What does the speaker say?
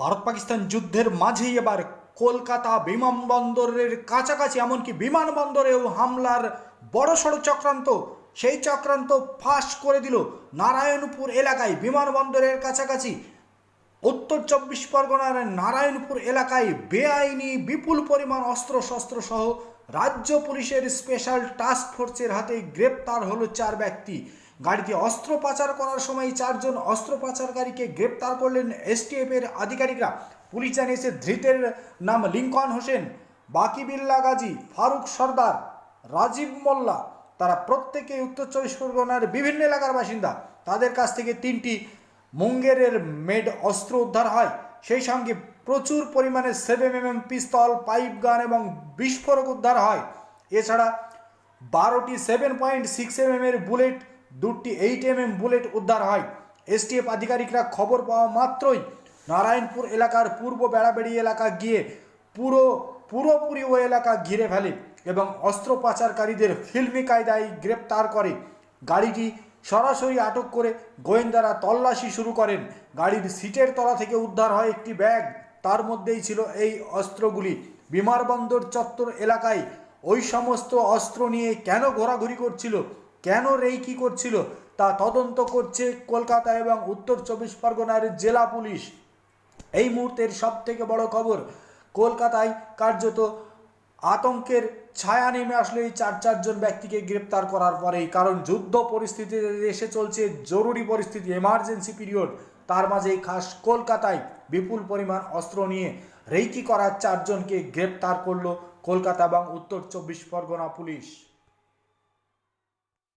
ভারত পাকিস্তান যুদ্ধের মাঝেই এবার কলকাতা বিমানবন্দরের কাছাকাছি, এমনকি বিমানবন্দরেও হামলার বড়সড় চক্রান্ত, সেই চক্রান্ত ফাঁস করে দিল নারায়ণপুর এলাকায় বিমানবন্দরের কাছাকাছি। উত্তর চব্বিশ পরগনার নারায়ণপুর এলাকায় বেআইনি বিপুল পরিমাণ অস্ত্র শস্ত্র সহ রাজ্য পুলিশের স্পেশাল টাস্ক ফোর্সের হাতে গ্রেপ্তার হলো চার ব্যক্তি। গাড়িতে অস্ত্র পাচার করার সময় চারজন অস্ত্র পাচারকারীকে গ্রেপ্তার করলেন এসটিএফ এর আধিকারিকরা। পুলিশ জানিয়েছে, ধৃতের নাম লিঙ্কন হোসেন বাকি বিল্লা গাজী, ফারুক সর্দার, রাজীব মোল্লা। তারা প্রত্যেকে উত্তর চব্বিশ পরগনার বিভিন্ন এলাকার বাসিন্দা। তাদের কাছ থেকে তিনটি মুঙ্গেরের মেড অস্ত্র উদ্ধার হয়। সেই সঙ্গে প্রচুর পরিমাণে সেভেন এম পিস্তল পাইপ গান এবং বিস্ফোরক উদ্ধার হয়। এছাড়া বারোটি সেভেন পয়েন্ট সিক্স এম এর বুলেট দুটি এইট এম এম বুলেট উদ্ধার হয়। এসটিএফ আধিকারিকরা খবর পাওয়া মাত্রই নারায়ণপুর এলাকার পূর্ব বেড়াবেড়ি এলাকা গিয়ে পুরো, পুরোপুরি ওই এলাকা ঘিরে ফেলে এবং অস্ত্র পাচারকারীদের ফিল্মি কায়দায় গ্রেপ্তার করে। গাড়িটি সরাসরি আটক করে গোয়েন্দারা তল্লাশি শুরু করেন। গাড়ির সিটের তলা থেকে উদ্ধার হয় একটি ব্যাগ। তার মধ্যেই ছিল এই অস্ত্রগুলি। বিমানবন্দর চত্বর এলাকায় ওই সমস্ত অস্ত্র নিয়ে কেন ঘোরাঘুরি করছিল? কেন রেইকি করছিল? তা তদন্ত করছে কলকাতা এবং উত্তর চব্বিশ পরগনার জেলা পুলিশ। এই মুহূর্তের সব থেকে বড় খবর, কলকাতায় কার্যত আতঙ্কের ছায়া নেমে আসলো এই চার চারজন ব্যক্তিকে গ্রেপ্তার করার পরেই কারণ। যুদ্ধ পরিস্থিতি দেশে চলছে, জরুরি পরিস্থিতি এমার্জেন্সি পিরিয়ড তার মাঝেই খাস কলকাতায় বিপুল পরিমাণ অস্ত্র নিয়ে রেইকি করার চারজনকে গ্রেপ্তার করল কলকাতা এবং উত্তর চব্বিশ পরগনা পুলিশ।